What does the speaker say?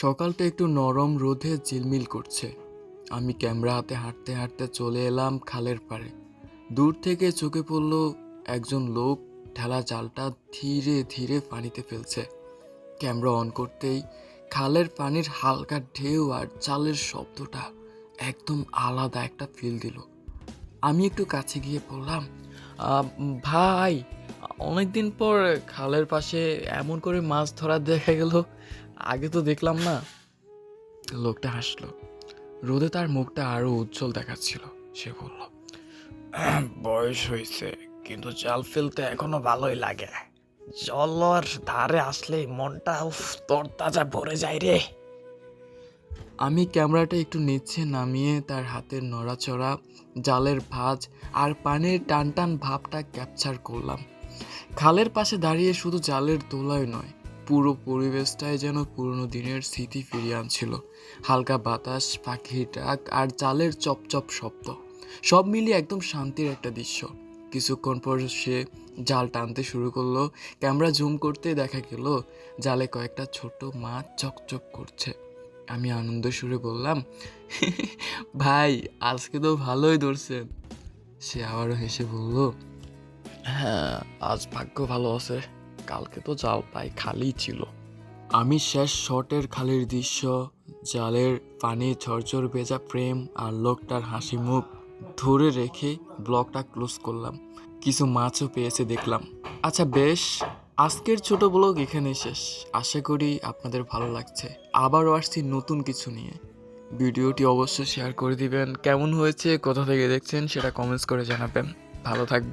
সকালটা একটু নরম রোদে ঝিলমিল করছে। আমি ক্যামেরা হাতে হাঁটতে হাঁটতে চলে এলাম খালের পাড়ে। দূর থেকে চোখে পড়ল একজন লোক, ঠেলা জালটা ধীরে ধীরে পানিতে ফেলছে। ক্যামেরা অন করতেই খালের পানির হালকা ঢেউ আর চালের শব্দটা একদম আলাদা একটা ফিল দিল। আমি একটু কাছে গিয়ে বললাম ভাই অনেকদিন পর খালের পাশে এমন করে মাছ ধরা দেখা গেল, আগে তো দেখলাম না। লোকটা হাসলো। রোদে তার মুখটা আরও উজ্জ্বল দেখাচ্ছিল, সে বলল বয়স হয়েছে, কিন্তু জাল ফেলতে এখনও ভালোই লাগে। জলর ধারে আসলে মনটা তরতাজা ভরে যায় রে। আমি ক্যামেরাটা একটু নিচে নামিয়ে তার হাতের নড়াচড়া, জালের ভাঁজ আর পানির টান টান ভাবটা ক্যাপচার করলাম। খালের পাশে দাঁড়িয়ে শুধু জালের দোলায় নয়, পুরো পরিবেশটাই যেন পুরনো দিনের স্মৃতি ফিরিয়ে আনছিল। হালকা বাতাস, পাখির ডাক আর জালের চপচপ শব্দ, সব মিলিয়ে একদম শান্তির একটা দৃশ্য। কিছুক্ষণ পর সে জাল টানতে শুরু করল, ক্যামেরা জুম করতে দেখা গেল, জালে কয়েকটা ছোট মাছ চকচক করছে। আমি আনন্দ সুরে বললাম, ভাই, আজকে তো ভালোই ধরছেন। সে আবারও হেসে বলল হ্যাঁ আজ ভাগ্য ভালো আছে। কালকে তো জাল প্রায় খালি ছিল। আমি শেষ শটের খালির দৃশ্য, জালের পানি, ঝরঝর ভেজা প্রেম আর লোকটার হাসি মুখ ধরে রেখে ব্লগটা ক্লোজ করলাম। কিছু মাছও পেয়েছে দেখলাম। আচ্ছা বেশ, আজকের ছোট ব্লগ এখানে শেষ। আশা করি আপনাদের ভালো লাগছে। আবারও আসছি নতুন কিছু নিয়ে। ভিডিওটি অবশ্যই শেয়ার করে দিবেন। কেমন হয়েছে, কোথা থেকে দেখছেন সেটা কমেন্টস করে জানাবেন। ভালো থাকবেন।